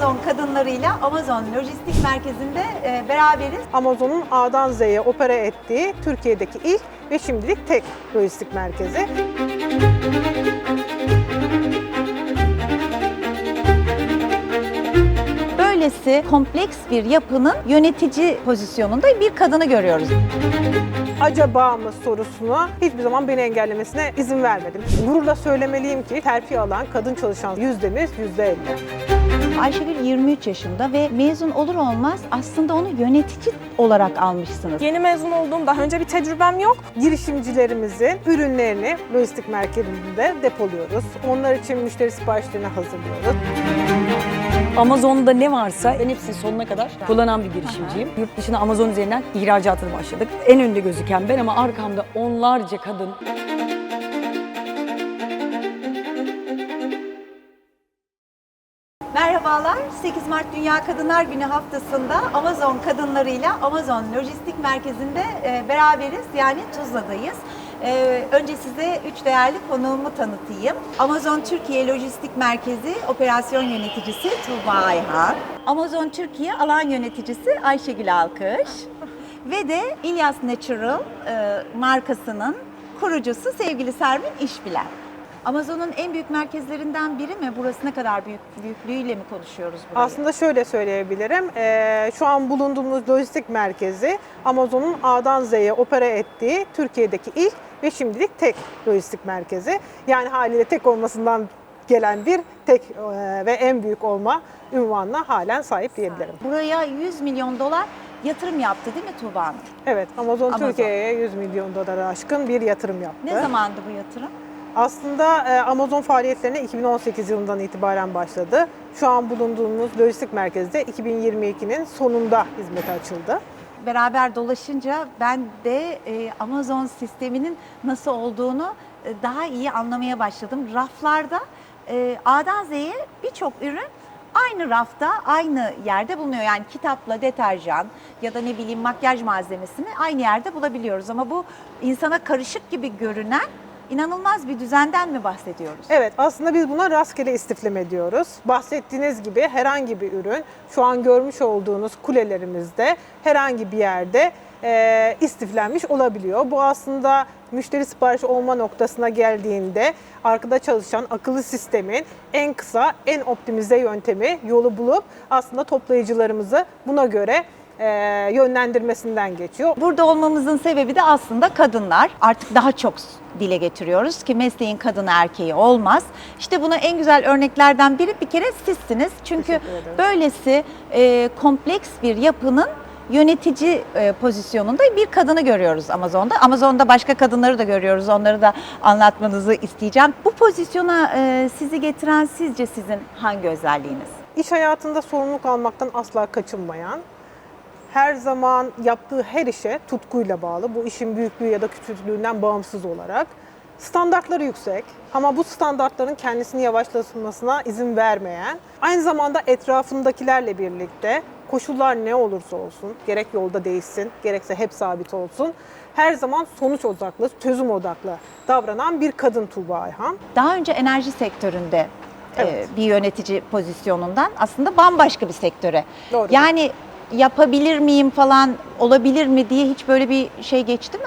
Amazon kadınlarıyla Amazon Lojistik Merkezi'nde e, beraberiz. Amazon'un A'dan Z'ye opera ettiği Türkiye'deki ilk ve şimdilik tek lojistik merkezi. Böylesi kompleks bir yapının yönetici pozisyonunda bir kadını görüyoruz. Acaba mı sorusuna hiçbir zaman beni engellemesine izin vermedim. Gururla söylemeliyim ki terfi alan kadın çalışan yüzdemiz yüzde elli. Ayşegül 23 yaşında ve mezun olur olmaz aslında onu yönetici olarak almışsınız. Yeni mezun olduğum daha önce bir tecrübem yok. Girişimcilerimizin ürünlerini lojistik merkezinde depoluyoruz. Onlar için müşteri siparişlerini hazırlıyoruz. Amazon'da ne varsa en hepsini sonuna kadar kullanan bir girişimciyim. Yurt dışına Amazon üzerinden ihracatına başladık. En önde gözüken ben ama arkamda onlarca kadın Merhabalar. 8 Mart Dünya Kadınlar Günü haftasında Amazon kadınlarıyla Amazon Lojistik Merkezi'nde e, beraberiz. Yani Tuzla'dayız. E, önce size üç değerli konuğumu tanıtayım. Amazon Türkiye Lojistik Merkezi Operasyon Yöneticisi Tuğba Ayhan. Amazon Türkiye Alan Yöneticisi Ayşegül Alkış. Ve de İlyas Natural e, markasının kurucusu sevgili Sermin İşbilen. Amazon'un en büyük merkezlerinden biri mi? Burası ne kadar büyük büyüklüğüyle mi konuşuyoruz burayı? Aslında şöyle söyleyebilirim. Ee, şu an bulunduğumuz lojistik merkezi Amazon'un A'dan Z'ye opera ettiği Türkiye'deki ilk ve şimdilik tek lojistik merkezi. Yani haliyle tek olmasından gelen bir tek e, ve en büyük olma ünvanına halen sahip diyebilirim. Buraya 100 milyon dolar yatırım yaptı değil mi Tuğba Hanım? Evet, Amazon, Amazon. Türkiye'ye 100 milyon dolara aşkın bir yatırım yaptı. Ne zamandı bu yatırım? Aslında e, Amazon faaliyetlerine 2018 yılından itibaren başladı. Şu an bulunduğumuz lojistik merkezde 2022'nin sonunda hizmete açıldı. Beraber dolaşınca ben de e, Amazon sisteminin nasıl olduğunu e, daha iyi anlamaya başladım. Raflarda e, A'dan Z'ye birçok ürün aynı rafta, aynı yerde bulunuyor. Yani kitapla deterjan ya da ne bileyim makyaj malzemesini aynı yerde bulabiliyoruz. Ama bu insana karışık gibi görünen inanılmaz bir düzenden mi bahsediyoruz? Evet aslında biz buna rastgele istifleme diyoruz. Bahsettiğiniz gibi herhangi bir ürün şu an görmüş olduğunuz kulelerimizde herhangi bir yerde e, istiflenmiş olabiliyor. Bu aslında müşteri siparişi olma noktasına geldiğinde arkada çalışan akıllı sistemin en kısa, en optimize yöntemi yolu bulup aslında toplayıcılarımızı buna göre yönlendirmesinden geçiyor. Burada olmamızın sebebi de aslında kadınlar. Artık daha çok dile getiriyoruz ki mesleğin kadını erkeği olmaz. İşte buna en güzel örneklerden biri bir kere sizsiniz. Çünkü böylesi e, kompleks bir yapının yönetici e, pozisyonunda bir kadını görüyoruz Amazon'da. Amazon'da başka kadınları da görüyoruz. Onları da anlatmanızı isteyeceğim. Bu pozisyona e, sizi getiren sizce sizin hangi özelliğiniz? İş hayatında sorumluluk almaktan asla kaçınmayan, her zaman yaptığı her işe tutkuyla bağlı, bu işin büyüklüğü ya da küçüklüğünden bağımsız olarak. Standartları yüksek ama bu standartların kendisini yavaşlatmasına izin vermeyen, aynı zamanda etrafındakilerle birlikte koşullar ne olursa olsun, gerek yolda değişsin, gerekse hep sabit olsun, her zaman sonuç odaklı, çözüm odaklı davranan bir kadın Tuğba Ayhan. Daha önce enerji sektöründe e, Evet. bir yönetici pozisyonundan aslında bambaşka bir sektöre. Doğru. Yani yapabilir miyim falan olabilir mi diye hiç böyle bir şey geçti mi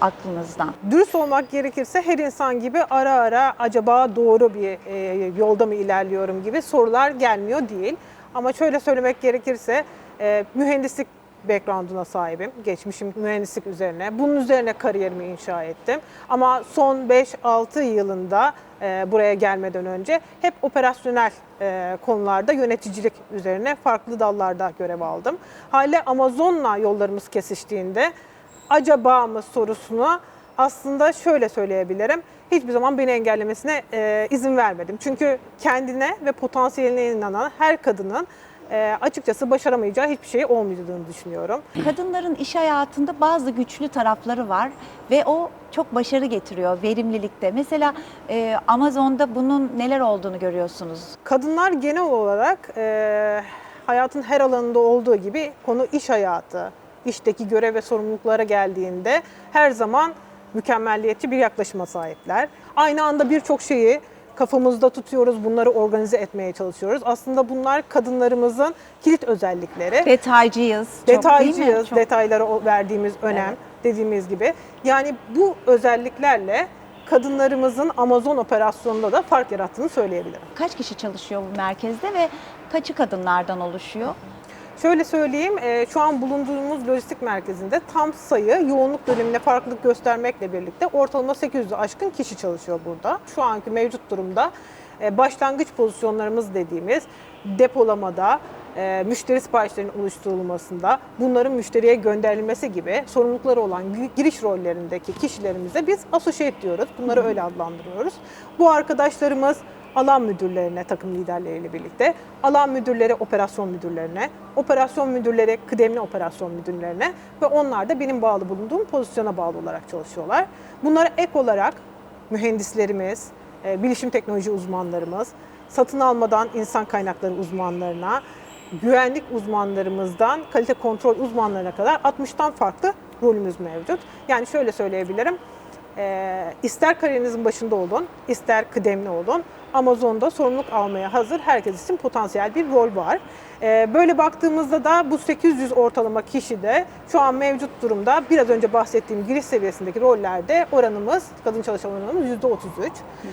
aklınızdan? Dürüst olmak gerekirse her insan gibi ara ara acaba doğru bir e, yolda mı ilerliyorum gibi sorular gelmiyor değil. Ama şöyle söylemek gerekirse e, mühendislik background'una sahibim. Geçmişim mühendislik üzerine. Bunun üzerine kariyerimi inşa ettim. Ama son 5-6 yılında e, buraya gelmeden önce hep operasyonel e, konularda yöneticilik üzerine farklı dallarda görev aldım. Hale Amazon'la yollarımız kesiştiğinde acaba mı sorusunu aslında şöyle söyleyebilirim. Hiçbir zaman beni engellemesine e, izin vermedim. Çünkü kendine ve potansiyeline inanan her kadının e, açıkçası başaramayacağı hiçbir şey olmayacağını düşünüyorum. Kadınların iş hayatında bazı güçlü tarafları var ve o çok başarı getiriyor verimlilikte. Mesela e, Amazon'da bunun neler olduğunu görüyorsunuz. Kadınlar genel olarak e, hayatın her alanında olduğu gibi konu iş hayatı, işteki görev ve sorumluluklara geldiğinde her zaman mükemmelliyetçi bir yaklaşıma sahipler. Aynı anda birçok şeyi kafamızda tutuyoruz, bunları organize etmeye çalışıyoruz. Aslında bunlar kadınlarımızın kilit özellikleri. Detaycıyız. çok? Detaycıyız, Çok. detaylara verdiğimiz önem dediğimiz gibi. Yani bu özelliklerle kadınlarımızın Amazon operasyonunda da fark yarattığını söyleyebilirim. Kaç kişi çalışıyor bu merkezde ve kaçı kadınlardan oluşuyor? Şöyle söyleyeyim, e, şu an bulunduğumuz lojistik merkezinde tam sayı yoğunluk dönemine farklılık göstermekle birlikte ortalama 800'ü aşkın kişi çalışıyor burada. Şu anki mevcut durumda e, başlangıç pozisyonlarımız dediğimiz depolamada, e, müşteri siparişlerinin oluşturulmasında, bunların müşteriye gönderilmesi gibi sorumlulukları olan gi- giriş rollerindeki kişilerimize biz associate diyoruz. Bunları öyle adlandırıyoruz. Bu arkadaşlarımız alan müdürlerine, takım liderleriyle birlikte, alan müdürleri operasyon müdürlerine, operasyon müdürleri kıdemli operasyon müdürlerine ve onlar da benim bağlı bulunduğum pozisyona bağlı olarak çalışıyorlar. Bunlara ek olarak mühendislerimiz, e, bilişim teknoloji uzmanlarımız, satın almadan insan kaynakları uzmanlarına, güvenlik uzmanlarımızdan kalite kontrol uzmanlarına kadar 60'tan farklı rolümüz mevcut. Yani şöyle söyleyebilirim. Ee, ister kariyerinizin başında olun, ister kıdemli olun. Amazon'da sorumluluk almaya hazır herkes için potansiyel bir rol var. Ee, böyle baktığımızda da bu 800 ortalama kişi de şu an mevcut durumda biraz önce bahsettiğim giriş seviyesindeki rollerde oranımız, kadın çalışan oranımız %33.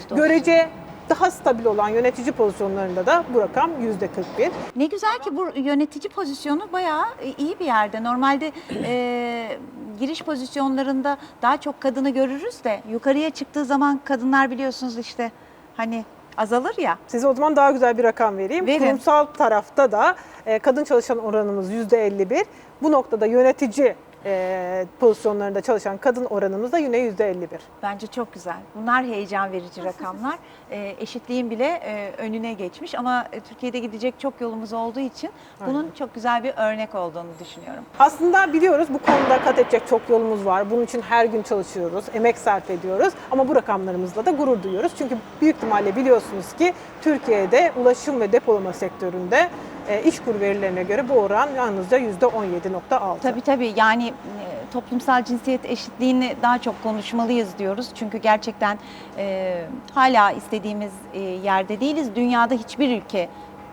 %33. Görece daha stabil olan yönetici pozisyonlarında da bu rakam %41. Ne güzel ki bu yönetici pozisyonu bayağı iyi bir yerde. Normalde e, giriş pozisyonlarında daha çok kadını görürüz de yukarıya çıktığı zaman kadınlar biliyorsunuz işte hani azalır ya. Size o zaman daha güzel bir rakam vereyim. Verin. Kurumsal tarafta da e, kadın çalışan oranımız %51. Bu noktada yönetici e, pozisyonlarında çalışan kadın oranımız da yine %51. Bence çok güzel. Bunlar heyecan verici rakamlar. E, eşitliğin bile e, önüne geçmiş ama e, Türkiye'de gidecek çok yolumuz olduğu için bunun çok güzel bir örnek olduğunu düşünüyorum. Aslında biliyoruz bu konuda kat edecek çok yolumuz var. Bunun için her gün çalışıyoruz, emek sarf ediyoruz. Ama bu rakamlarımızla da gurur duyuyoruz. Çünkü büyük ihtimalle biliyorsunuz ki Türkiye'de ulaşım ve depolama sektöründe e, işkur verilerine göre bu oran yalnızca %17.6. Tabii tabii yani e, toplumsal cinsiyet eşitliğini daha çok konuşmalıyız diyoruz. Çünkü gerçekten e, hala istediğimiz e, yerde değiliz. Dünyada hiçbir ülke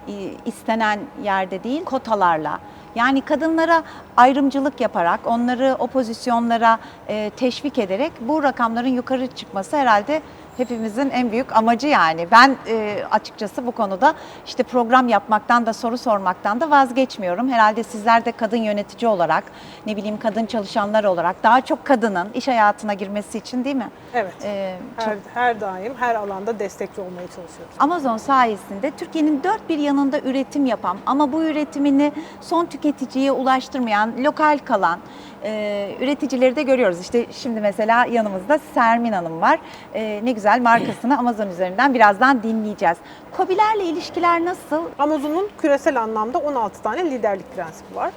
e, istenen yerde değil kotalarla. Yani kadınlara ayrımcılık yaparak, onları o pozisyonlara e, teşvik ederek bu rakamların yukarı çıkması herhalde hepimizin en büyük amacı yani. Ben e, açıkçası bu konuda işte program yapmaktan da soru sormaktan da vazgeçmiyorum. Herhalde sizler de kadın yönetici olarak, ne bileyim kadın çalışanlar olarak daha çok kadının iş hayatına girmesi için değil mi? Evet. E, çok Her, her daim her alanda destekçi olmaya çalışıyoruz. Amazon sayesinde Türkiye'nin dört bir yanında üretim yapan ama bu üretimini son tüketiciye ulaştırmayan, lokal kalan e, üreticileri de görüyoruz. İşte şimdi mesela yanımızda Sermin Hanım var. E, ne güzel markasını Amazon üzerinden birazdan dinleyeceğiz. Kobilerle ilişkiler nasıl? Amazon'un küresel anlamda 16 tane liderlik prensibi var.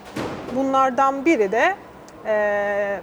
Bunlardan biri de eee,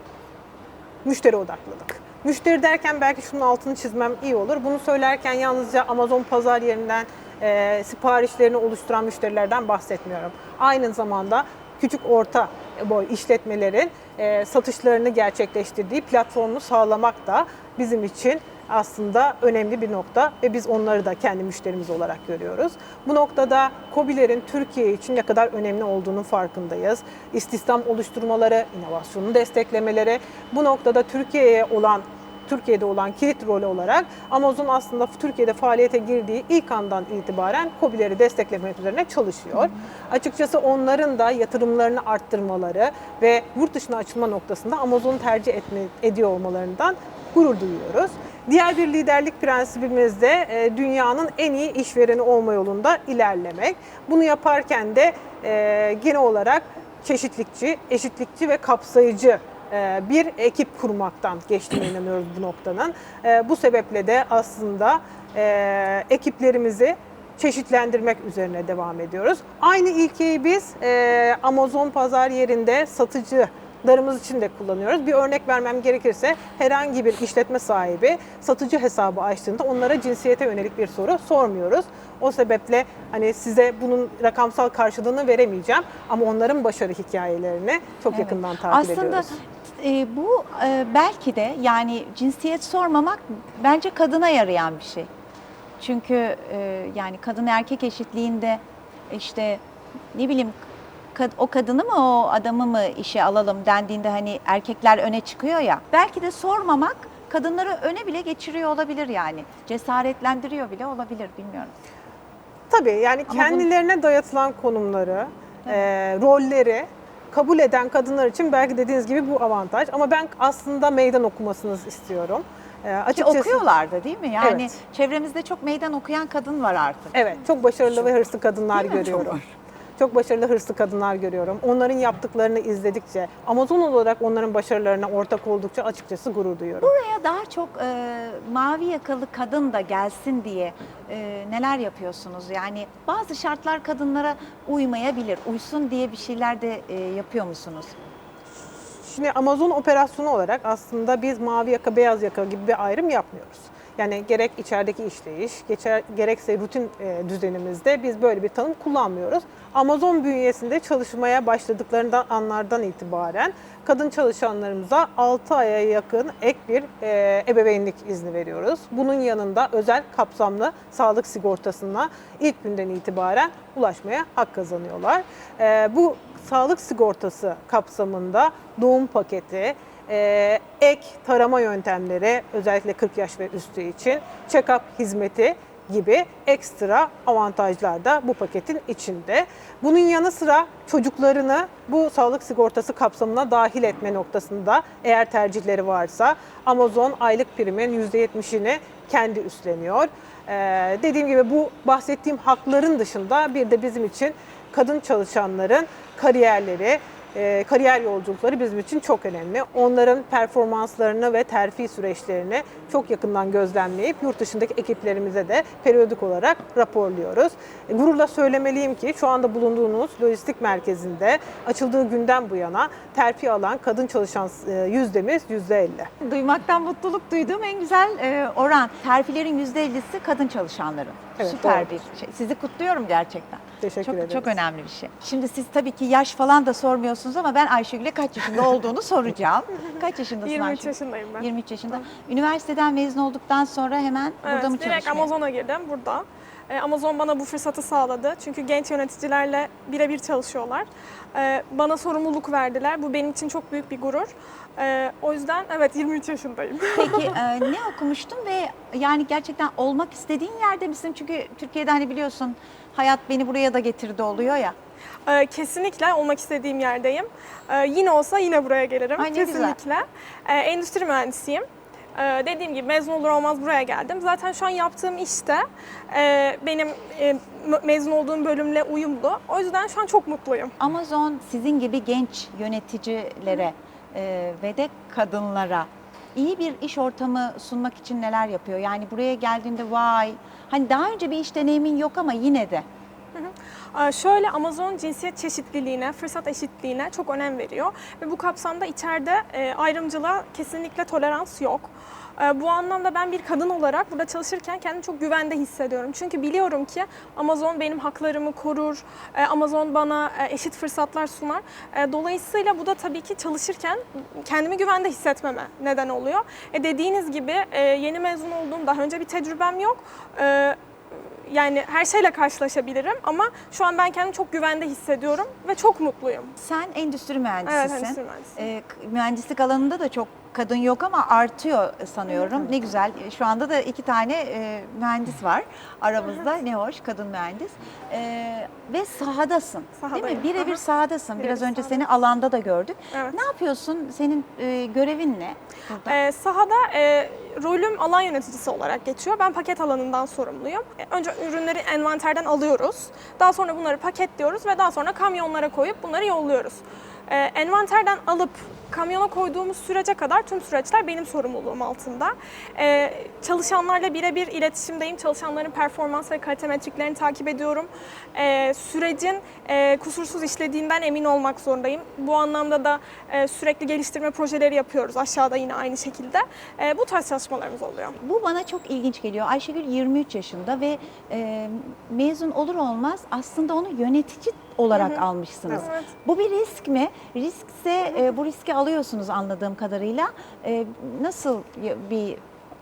müşteri odaklılık. Müşteri derken belki şunun altını çizmem iyi olur. Bunu söylerken yalnızca Amazon pazar yerinden eee, siparişlerini oluşturan müşterilerden bahsetmiyorum. Aynı zamanda küçük orta boy işletmelerin eee, satışlarını gerçekleştirdiği platformu sağlamak da bizim için aslında önemli bir nokta ve biz onları da kendi müşterimiz olarak görüyoruz. Bu noktada KOBİ'lerin Türkiye için ne kadar önemli olduğunun farkındayız. İstihdam oluşturmaları, inovasyonu desteklemeleri, bu noktada Türkiye'ye olan Türkiye'de olan kilit rolü olarak Amazon aslında Türkiye'de faaliyete girdiği ilk andan itibaren KOBİ'leri desteklemek üzerine çalışıyor. Açıkçası onların da yatırımlarını arttırmaları ve yurt dışına açılma noktasında Amazon'u tercih etme, ediyor olmalarından gurur duyuyoruz. Diğer bir liderlik prensibimiz de e, dünyanın en iyi işvereni olma yolunda ilerlemek. Bunu yaparken de e, genel olarak çeşitlikçi, eşitlikçi ve kapsayıcı bir ekip kurmaktan geçtiğine inanıyoruz bu noktanın. E, Bu sebeple de aslında e, ekiplerimizi çeşitlendirmek üzerine devam ediyoruz. Aynı ilkeyi biz e, Amazon pazar yerinde satıcılarımız için de kullanıyoruz. Bir örnek vermem gerekirse herhangi bir işletme sahibi satıcı hesabı açtığında onlara cinsiyete yönelik bir soru sormuyoruz. O sebeple hani size bunun rakamsal karşılığını veremeyeceğim ama onların başarı hikayelerini çok Evet. yakından takip Aslında ediyoruz. E, bu e, belki de yani cinsiyet sormamak bence kadına yarayan bir şey. Çünkü e, yani kadın erkek eşitliğinde işte ne bileyim kad- o kadını mı o adamı mı işe alalım dendiğinde hani erkekler öne çıkıyor ya. Belki de sormamak kadınları öne bile geçiriyor olabilir yani. Cesaretlendiriyor bile olabilir bilmiyorum. Tabii yani Ama kendilerine dayatılan konumları, e, rolleri kabul eden kadınlar için belki dediğiniz gibi bu avantaj. Ama ben aslında meydan okumasını istiyorum. E, Ki açıkçası okuyorlar da değil mi? Yani Evet. çevremizde çok meydan okuyan kadın var artık. Evet, çok başarılı ve hırslı kadınlar görüyorum. Çok başarılı hırslı kadınlar görüyorum. Onların yaptıklarını izledikçe, Amazon olarak onların başarılarına ortak oldukça açıkçası gurur duyuyorum. Buraya daha çok e, mavi yakalı kadın da gelsin diye e, neler yapıyorsunuz? Yani bazı şartlar kadınlara uymayabilir. Uysun diye bir şeyler de e, yapıyor musunuz? Şimdi Amazon operasyonu olarak aslında biz mavi yaka, beyaz yaka gibi bir ayrım yapmıyoruz. Yani gerek içerideki işleyiş, geçer, gerekse rutin e, düzenimizde biz böyle bir tanım kullanmıyoruz. Amazon bünyesinde çalışmaya başladıklarından anlardan itibaren kadın çalışanlarımıza 6 aya yakın ek bir e, ebeveynlik izni veriyoruz. Bunun yanında özel kapsamlı sağlık sigortasına ilk günden itibaren ulaşmaya hak kazanıyorlar. E, bu sağlık sigortası kapsamında doğum paketi, ek tarama yöntemleri özellikle 40 yaş ve üstü için check-up hizmeti gibi ekstra avantajlar da bu paketin içinde. Bunun yanı sıra çocuklarını bu sağlık sigortası kapsamına dahil etme noktasında eğer tercihleri varsa Amazon aylık primin %70'ini kendi üstleniyor. Ee, dediğim gibi bu bahsettiğim hakların dışında bir de bizim için kadın çalışanların kariyerleri, e, kariyer yolculukları bizim için çok önemli. Onların performanslarını ve terfi süreçlerini çok yakından gözlemleyip yurt dışındaki ekiplerimize de periyodik olarak raporluyoruz. E, Gururla söylemeliyim ki şu anda bulunduğunuz lojistik merkezinde açıldığı günden bu yana terfi alan kadın çalışan e, yüzdemiz %50. Duymaktan mutluluk duyduğum en güzel e, oran. Terfilerin %50'si kadın çalışanların. Evet, Süper doğrudur. bir şey. Sizi kutluyorum gerçekten. Teşekkür çok, ederiz. Çok önemli bir şey. Şimdi siz tabii ki yaş falan da sormuyorsunuz ama ben Ayşegül'e kaç yaşında olduğunu soracağım. Kaç yaşındasın 23 Ayşegül? yaşındayım ben. 23 yaşında. Üniversiteden mezun olduktan sonra hemen Evet, burada mı direkt çalışmaya? Amazon'a girdim burada. Ee, Amazon bana bu fırsatı sağladı. Çünkü genç yöneticilerle birebir çalışıyorlar. Ee, bana sorumluluk verdiler. Bu benim için çok büyük bir gurur. Ee, o yüzden evet 23 yaşındayım. Peki e, ne okumuştun ve yani gerçekten olmak istediğin yerde misin? Çünkü Türkiye'de hani biliyorsun hayat beni buraya da getirdi oluyor ya. Ee, kesinlikle olmak istediğim yerdeyim. Ee, yine olsa yine buraya gelirim. Ay, ne güzel. kesinlikle. Ee, endüstri mühendisiyim. Ee, dediğim gibi mezun olur olmaz buraya geldim. Zaten şu an yaptığım işte e, benim e, me- mezun olduğum bölümle uyumlu. O yüzden şu an çok mutluyum. Amazon sizin gibi genç yöneticilere e, ve de kadınlara iyi bir iş ortamı sunmak için neler yapıyor? Yani buraya geldiğinde vay hani daha önce bir iş deneyimin yok ama yine de Şöyle Amazon cinsiyet çeşitliliğine, fırsat eşitliğine çok önem veriyor ve bu kapsamda içeride e, ayrımcılığa kesinlikle tolerans yok. Ee, Bu anlamda ben bir kadın olarak burada çalışırken kendimi çok güvende hissediyorum. Çünkü biliyorum ki Amazon benim haklarımı korur, e, Amazon bana e, eşit fırsatlar sunar. E, Dolayısıyla bu da tabii ki çalışırken kendimi güvende hissetmeme neden oluyor. E dediğiniz gibi e, yeni mezun olduğum daha önce bir tecrübem yok. Yani her şeyle karşılaşabilirim ama şu an ben kendimi çok güvende hissediyorum ve çok mutluyum. sen endüstri Evet, mühendisisin. endüstri mühendisiyim. E, k- mühendislik alanında da çok kadın yok ama artıyor sanıyorum. Ne güzel. E, Şu anda da iki tane e, mühendis var aramızda. Ne hoş kadın mühendis. E, ve sahadasın. Değil Sahadayım. mi? Birebir Aha. sahadasın. Biraz Birebir önce sahadayım. seni alanda da gördük. Evet. Ne yapıyorsun? Senin e, görevin ne burada? Ee, sahada e, rolüm alan yöneticisi olarak geçiyor. Ben paket alanından sorumluyum. E, önce ürünleri envanterden alıyoruz. Daha sonra bunları paketliyoruz ve daha sonra kamyonlara koyup bunları yolluyoruz. Ee, envanterden alıp kamyona koyduğumuz sürece kadar tüm süreçler benim sorumluluğum altında. Ee, çalışanlarla birebir iletişimdeyim. Çalışanların performans ve kalite metriklerini takip ediyorum. Ee, sürecin e, kusursuz işlediğinden emin olmak zorundayım. Bu anlamda da e, sürekli geliştirme projeleri yapıyoruz. Aşağıda yine aynı şekilde. E, bu tarz çalışmalarımız oluyor. Bu bana çok ilginç geliyor. Ayşegül 23 yaşında ve e, mezun olur olmaz aslında onu yönetici olarak almışsınız. Evet. Bu bir risk mi? Riskse e, bu riski alıyorsunuz anladığım kadarıyla. E, nasıl bir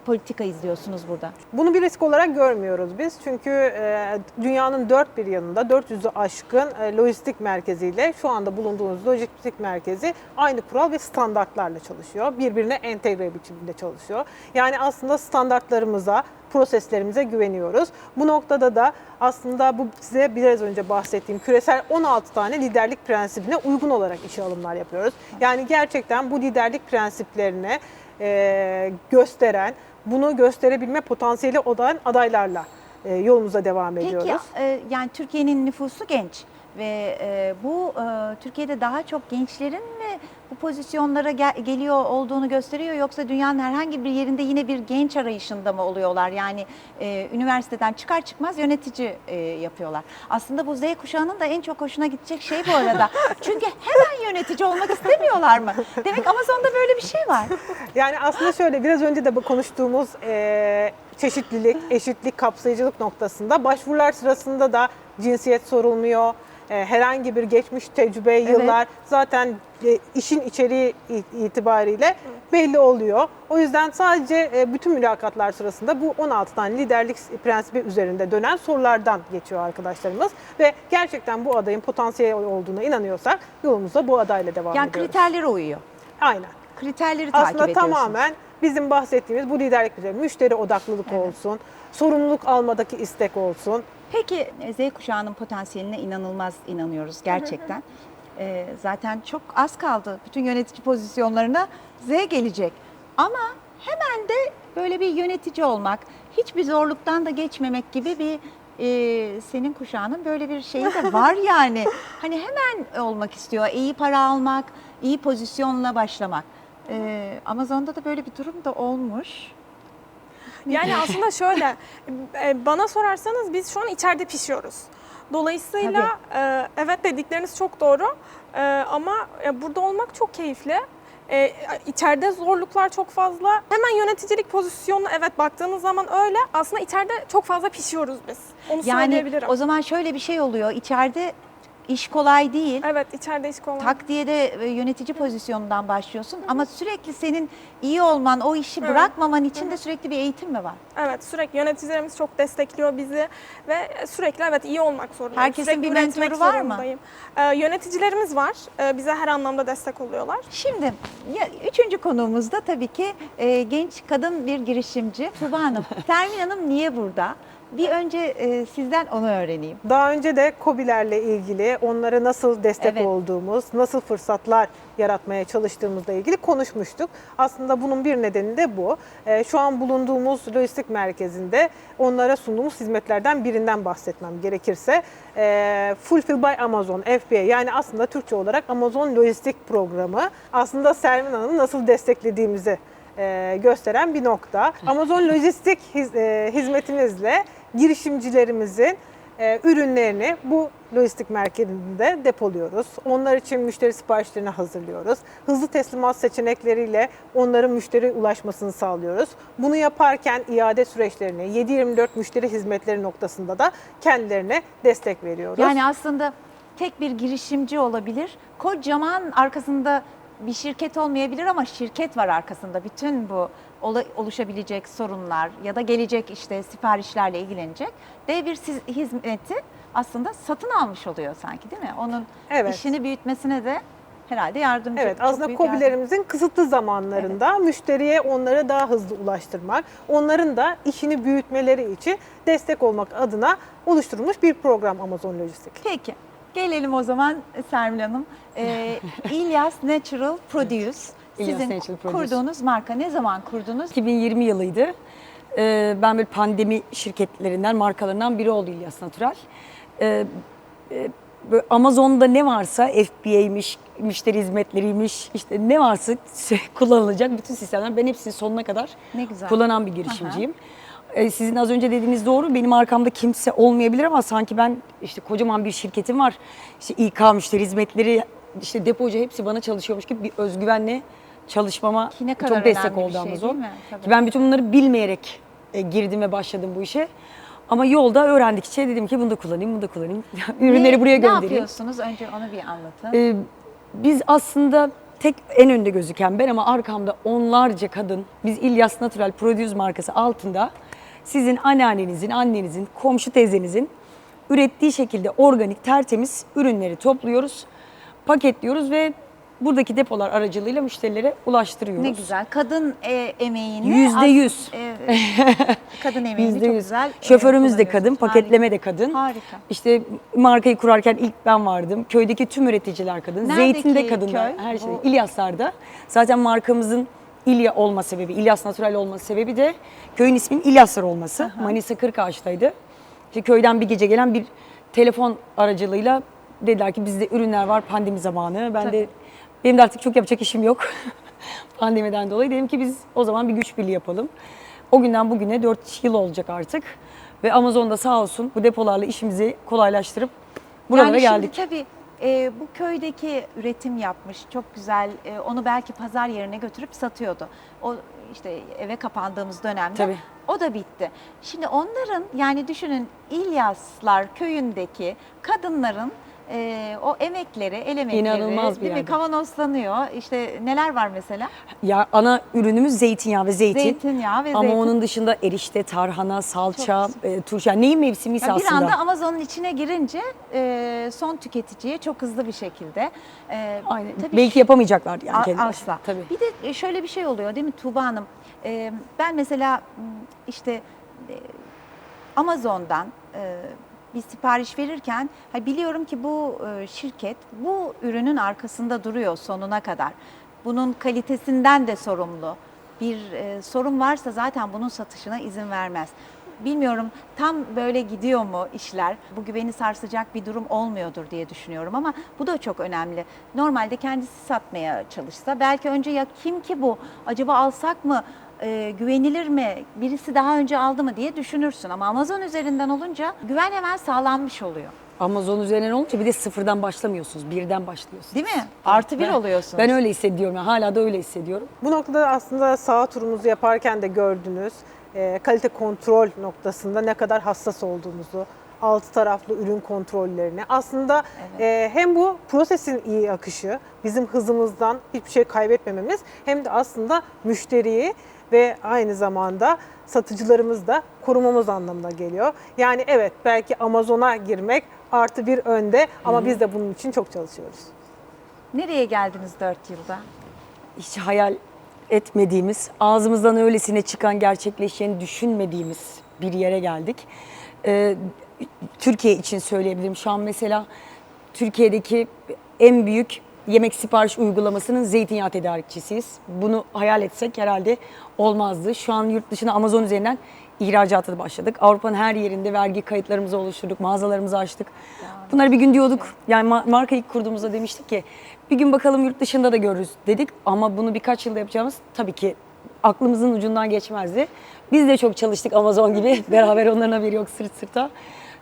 politika izliyorsunuz burada? Bunu bir risk olarak görmüyoruz biz. Çünkü e, dünyanın dört bir yanında 400'ü aşkın e, lojistik merkeziyle şu anda bulunduğumuz lojistik merkezi aynı kural ve standartlarla çalışıyor. Birbirine entegre biçimde çalışıyor. Yani aslında standartlarımıza, proseslerimize güveniyoruz. Bu noktada da aslında bu size biraz önce bahsettiğim küresel 16 tane liderlik prensibine uygun olarak işe alımlar yapıyoruz. Yani gerçekten bu liderlik prensiplerine e, gösteren, bunu gösterebilme potansiyeli olan adaylarla e, yolumuza devam Peki ediyoruz. e, yani Türkiye'nin nüfusu genç ve e, bu e, Türkiye'de daha çok gençlerin mi bu pozisyonlara gel- geliyor olduğunu gösteriyor yoksa dünyanın herhangi bir yerinde yine bir genç arayışında mı oluyorlar? Yani e, üniversiteden çıkar çıkmaz yönetici e, yapıyorlar. Aslında bu Z kuşağının da en çok hoşuna gidecek şey bu arada. Çünkü hemen yönetici olmak istemiyorlar mı? Demek Amazon'da böyle bir şey var. Yani aslında şöyle biraz önce de bu konuştuğumuz e, çeşitlilik, eşitlik, kapsayıcılık noktasında başvurular sırasında da cinsiyet sorulmuyor. E, herhangi bir geçmiş tecrübe, yıllar zaten e, işin içeriği itibariyle belli oluyor. O yüzden sadece e, bütün mülakatlar sırasında bu 16 tane liderlik prensibi üzerinde dönen sorulardan geçiyor arkadaşlarımız ve gerçekten bu adayın potansiyel olduğuna inanıyorsak yolumuza bu adayla devam Yani ediyoruz. kriterlere uyuyor. Aynen. Kriterleri takip Aslında ediyorsunuz. tamamen bizim bahsettiğimiz bu liderlik üzerine müşteri odaklılık olsun, sorumluluk almadaki istek olsun. Peki e, Z kuşağının potansiyeline inanılmaz inanıyoruz gerçekten. Ee, zaten çok az kaldı. Bütün yönetici pozisyonlarına Z gelecek. Ama hemen de böyle bir yönetici olmak, hiçbir zorluktan da geçmemek gibi bir e, senin kuşağının böyle bir şeyi de var yani. Hani hemen olmak istiyor. iyi para almak, iyi pozisyonla başlamak. Ee, Amazon'da da böyle bir durum da olmuş. Yani aslında şöyle, e, bana sorarsanız biz şu an içeride pişiyoruz. Dolayısıyla e, evet dedikleriniz çok doğru E, ama e, burada olmak çok keyifli. E, içeride zorluklar çok fazla. Hemen yöneticilik pozisyonu evet baktığınız zaman öyle. Aslında içeride çok fazla pişiyoruz biz. Onu Yani söyleyebilirim. o zaman şöyle bir şey oluyor. İçeride iş kolay değil. Evet içeride iş kolay. Tak diye de e, yönetici pozisyonundan başlıyorsun ama sürekli senin iyi olman, o işi Evet. bırakmaman için de sürekli bir eğitim mi var? Evet sürekli yöneticilerimiz çok destekliyor bizi ve sürekli evet iyi olmak zorundayım. Herkesin sürekli bir mentoru var mı? Ee, yöneticilerimiz var. Ee, bize her anlamda destek oluyorlar. Şimdi ya, üçüncü konuğumuz da tabii ki e, genç kadın bir girişimci Tuba Hanım. Termin Hanım niye burada? Bir önce e, sizden onu öğreneyim. Daha önce de KOBİ'lerle ilgili onlara nasıl destek Evet. olduğumuz, nasıl fırsatlar yaratmaya çalıştığımızla ilgili konuşmuştuk. Aslında bunun bir nedeni de bu. Ee, Şu an bulunduğumuz lojistik merkezinde onlara sunduğumuz hizmetlerden birinden bahsetmem gerekirse e, Fulfill by Amazon, FBA yani aslında Türkçe olarak Amazon Lojistik Programı aslında Sermin Hanım'ı nasıl desteklediğimizi e, gösteren bir nokta. Amazon Lojistik hiz- e, hizmetimizle girişimcilerimizin e, ürünlerini bu lojistik merkezinde depoluyoruz. Onlar için müşteri siparişlerini hazırlıyoruz. Hızlı teslimat seçenekleriyle onların müşteri ulaşmasını sağlıyoruz. Bunu yaparken iade süreçlerini 7-24 müşteri hizmetleri noktasında da kendilerine destek veriyoruz. Yani aslında tek bir girişimci olabilir. Kocaman arkasında bir şirket olmayabilir ama şirket var arkasında. Bütün bu oluşabilecek sorunlar ya da gelecek işte siparişlerle ilgilenecek dev bir hizmeti aslında satın almış oluyor sanki değil mi? Onun Evet. işini büyütmesine de herhalde yardımcı. Evet çok aslında yardım. KOBİ'lerimizin kısıtlı zamanlarında müşteriye onları daha hızlı ulaştırmak, onların da işini büyütmeleri için destek olmak adına oluşturulmuş bir program Amazon Lojistik. Peki. Gelelim o zaman Sermil Hanım. Ee, İlyas Natural Produce. İlyas Sizin Natural Produce. kurduğunuz marka ne zaman kurdunuz? 2020 yılıydı. Ee, ben böyle pandemi şirketlerinden, markalarından biri oldu İlyas Natural. Ee, e, böyle Amazon'da ne varsa FBA'ymiş, müşteri hizmetleriymiş, işte ne varsa kullanılacak bütün sistemler ben hepsini sonuna kadar Ne güzel. kullanan bir girişimciyim. Ee, Sizin az önce dediğiniz doğru. Benim arkamda kimse olmayabilir ama sanki ben işte kocaman bir şirketim var. İşte İK müşteri hizmetleri, işte depocu hepsi bana çalışıyormuş gibi bir özgüvenle çalışmama Ki ne kadar çok destek önemli bir oldu şey, Amazon. değil mi? Tabii. Ki ben bütün bunları bilmeyerek e, girdim ve başladım bu işe. Ama yolda öğrendikçe dedim ki bunu da kullanayım, bunu da kullanayım. Ürünleri buraya Ne göndereyim. yapıyorsunuz? Önce onu bir anlatın. Ee, biz aslında tek en önde gözüken ben ama arkamda onlarca kadın biz İlyas Natural Produce markası altında sizin anneannenizin, annenizin, komşu teyzenizin ürettiği şekilde organik tertemiz ürünleri topluyoruz, paketliyoruz ve buradaki depolar aracılığıyla müşterilere ulaştırıyoruz. Ne güzel. Kadın e, emeğini Yüzde yüz. e, kadın emeğini Yüzde çok yüz. güzel. e, Şoförümüz de kadın, paketleme de kadın. Harika. İşte markayı kurarken ilk ben vardım. Köydeki tüm üreticiler kadın. Neredeki Zeytinde kadınlar, köy? her şey. Bu- İlyaslar'da. Zaten markamızın İlya olma sebebi, İlyas Natural olması sebebi de köyün isminin İlyaslar olması. Manisa Kırkağaç'taydı. İşte köyden bir gece gelen bir telefon aracılığıyla dediler ki bizde ürünler var pandemi zamanı. Ben de benim de artık çok yapacak işim yok. Pandemiden dolayı dedim ki biz o zaman bir güç birliği yapalım. O günden bugüne 4 yıl olacak artık. Ve Amazon'da sağ olsun bu depolarla işimizi kolaylaştırıp buralara yani geldik. Şimdi tabii e, bu köydeki üretim yapmış çok güzel e, onu belki pazar yerine götürüp satıyordu. O işte eve kapandığımız dönemde Tabii. o da bitti. Şimdi onların yani düşünün İlyaslar köyündeki kadınların e, o emekleri, el emekleri İnanılmaz bir değil mi? yerde. Kavanozlanıyor. İşte neler var mesela? Ya ana ürünümüz zeytinyağı ve zeytin. Zeytinyağı ve Ama zeytin. onun dışında erişte, tarhana, salça, e, turşu. Yani neyin mevsimiyse Ya bir aslında. anda Amazon'un içine girince e, son tüketiciye çok hızlı bir şekilde. e, Aynen. tabii Belki yapamayacaklar yani A- kendi başına. Asla. Tabii. Bir de şöyle bir şey oluyor değil mi Tuğba Hanım? Ee, ben mesela m, işte e, Amazon'dan e, bir sipariş verirken biliyorum ki bu e, şirket bu ürünün arkasında duruyor sonuna kadar. Bunun kalitesinden de sorumlu. Bir e, sorun varsa zaten bunun satışına izin vermez. Bilmiyorum tam böyle gidiyor mu işler? Bu güveni sarsacak bir durum olmuyordur diye düşünüyorum ama bu da çok önemli. Normalde kendisi satmaya çalışsa belki önce ya kim ki bu? Acaba alsak mı? Ee, güvenilir mi? Birisi daha önce aldı mı diye düşünürsün ama Amazon üzerinden olunca güven hemen sağlanmış oluyor. Amazon üzerinden olunca bir de sıfırdan başlamıyorsunuz. Birden başlıyorsunuz. Değil mi? Artı bir Ben- oluyorsun. Ben öyle hissediyorum. Yani hala da öyle hissediyorum. Bu noktada aslında sağ turumuzu yaparken de gördünüz e, kalite kontrol noktasında ne kadar hassas olduğumuzu, altı taraflı ürün kontrollerini. Aslında e, hem bu prosesin iyi akışı, bizim hızımızdan hiçbir şey kaybetmememiz hem de aslında müşteriyi ve aynı zamanda satıcılarımız da korumamız anlamına geliyor. Yani evet belki Amazon'a girmek artı bir önde ama biz de bunun için çok çalışıyoruz. Nereye geldiniz 4 yılda? hiç hayal etmediğimiz, ağzımızdan öylesine çıkan, gerçekleşeceğini düşünmediğimiz bir yere geldik. Ee, Türkiye için söyleyebilirim. Şu an mesela Türkiye'deki en büyük yemek sipariş uygulamasının zeytinyağı tedarikçisiyiz. Bunu hayal etsek herhalde olmazdı. Şu an yurt dışına Amazon üzerinden ihracata da başladık. Avrupa'nın her yerinde vergi kayıtlarımızı oluşturduk, mağazalarımızı açtık. Bunları bir gün diyorduk, yani ma- markayı ilk kurduğumuzda demiştik ki bir gün bakalım yurt dışında da görürüz dedik. Ama bunu birkaç yılda yapacağımız tabii ki aklımızın ucundan geçmezdi. Biz de çok çalıştık Amazon gibi. Beraber onların haberi yok sırt sırta.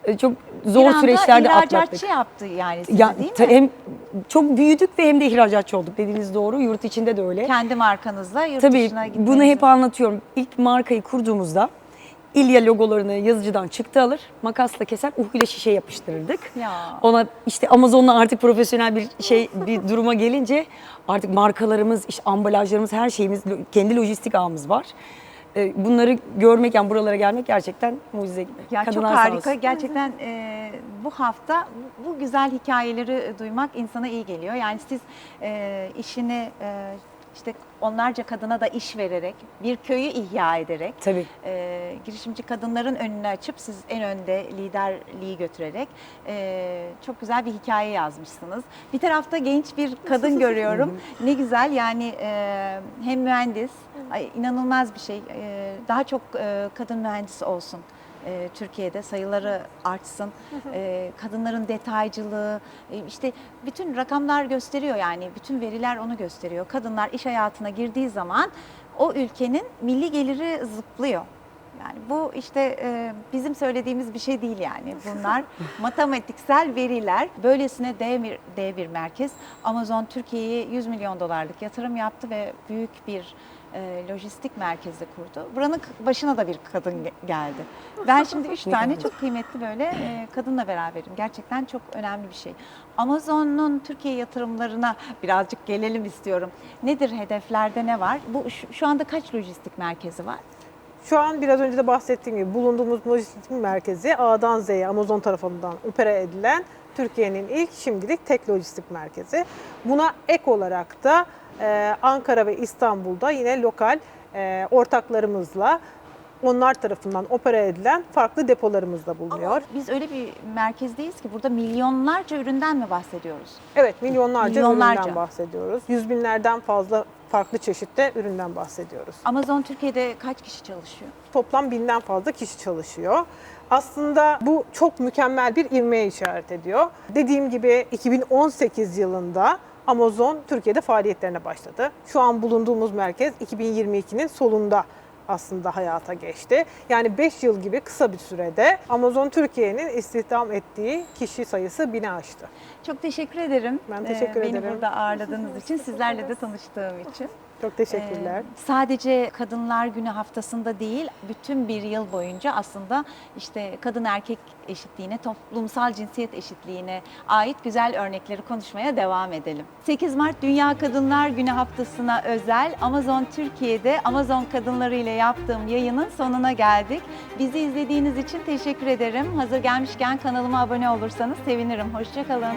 Ee, Çok zor Bir anda süreçlerde atlattık. ihracatçı yaptı yani sizi Ya, değil mi? ta- hem çok büyüdük ve hem de ihracatçı olduk dediğiniz doğru. Yurt içinde de öyle. Kendi markanızla yurt Tabii dışına bunu gitmenizi- hep anlatıyorum. İlk markayı kurduğumuzda İlya logolarını yazıcıdan çıktı alır, makasla keser, uhuyla şişe yapıştırırdık. Ya. Ona işte Amazon'la artık profesyonel bir şey bir duruma gelince artık markalarımız, işte ambalajlarımız, her şeyimiz, lo- kendi lojistik ağımız var. Ee, Bunları görmek, yani buralara gelmek gerçekten mucize gibi. Ya Kadınlar çok harika. Gerçekten e, bu hafta bu güzel hikayeleri duymak insana iyi geliyor. Yani siz e, işini e, işte onlarca kadına da iş vererek, bir köyü ihya ederek, Tabii. e, girişimci kadınların önünü açıp siz en önde liderliği götürerek e, çok güzel bir hikaye yazmışsınız. Bir tarafta genç bir kadın görüyorum. Ne güzel yani e, hem mühendis, ay, inanılmaz bir şey. E, daha çok e, kadın mühendis olsun. E, Türkiye'de sayıları artsın. E, kadınların detaycılığı, e, işte bütün rakamlar gösteriyor yani bütün veriler onu gösteriyor. Kadınlar iş hayatına girdiği zaman o ülkenin milli geliri zıplıyor. Yani bu işte e, bizim söylediğimiz bir şey değil yani. Bunlar matematiksel veriler. Böylesine dev bir, dev bir merkez. Amazon Türkiye'ye 100 milyon dolarlık yatırım yaptı ve büyük bir e, lojistik merkezi kurdu. Buranın başına da bir kadın ge- geldi. Ben şimdi üç tane çok kıymetli böyle e, kadınla beraberim. Gerçekten çok önemli bir şey. Amazon'un Türkiye yatırımlarına birazcık gelelim istiyorum. Nedir hedeflerde ne var? Bu şu, şu anda kaç lojistik merkezi var? Şu an biraz önce de bahsettiğim gibi bulunduğumuz lojistik merkezi A'dan Z'ye Amazon tarafından opera edilen Türkiye'nin ilk şimdilik tek lojistik merkezi. Buna ek olarak da Ankara ve İstanbul'da yine lokal e, ortaklarımızla onlar tarafından opera edilen farklı depolarımız da bulunuyor. Biz öyle bir merkezdeyiz ki burada milyonlarca üründen mi bahsediyoruz? Evet milyonlarca, Milyonlarca. üründen bahsediyoruz. Yüz binlerden fazla farklı çeşitte üründen bahsediyoruz. Amazon Türkiye'de kaç kişi çalışıyor? Toplam binden fazla kişi çalışıyor. Aslında bu çok mükemmel bir ivmeye işaret ediyor. Dediğim gibi 2018 yılında Amazon Türkiye'de faaliyetlerine başladı. Şu an bulunduğumuz merkez 2022'nin solunda aslında hayata geçti. Yani 5 yıl gibi kısa bir sürede Amazon Türkiye'nin istihdam ettiği kişi sayısı bini aştı. Çok teşekkür ederim. Ben teşekkür Beni ederim. burada ağırladığınız için, sizlerle de tanıştığım için. Çok teşekkürler. Ee, sadece Kadınlar Günü haftasında değil, bütün bir yıl boyunca aslında işte kadın erkek eşitliğine, toplumsal cinsiyet eşitliğine ait güzel örnekleri konuşmaya devam edelim. 8 Mart Dünya Kadınlar Günü haftasına özel Amazon Türkiye'de Amazon kadınları ile yaptığım yayının sonuna geldik. Bizi izlediğiniz için teşekkür ederim. Hazır gelmişken kanalıma abone olursanız sevinirim. Hoşçakalın.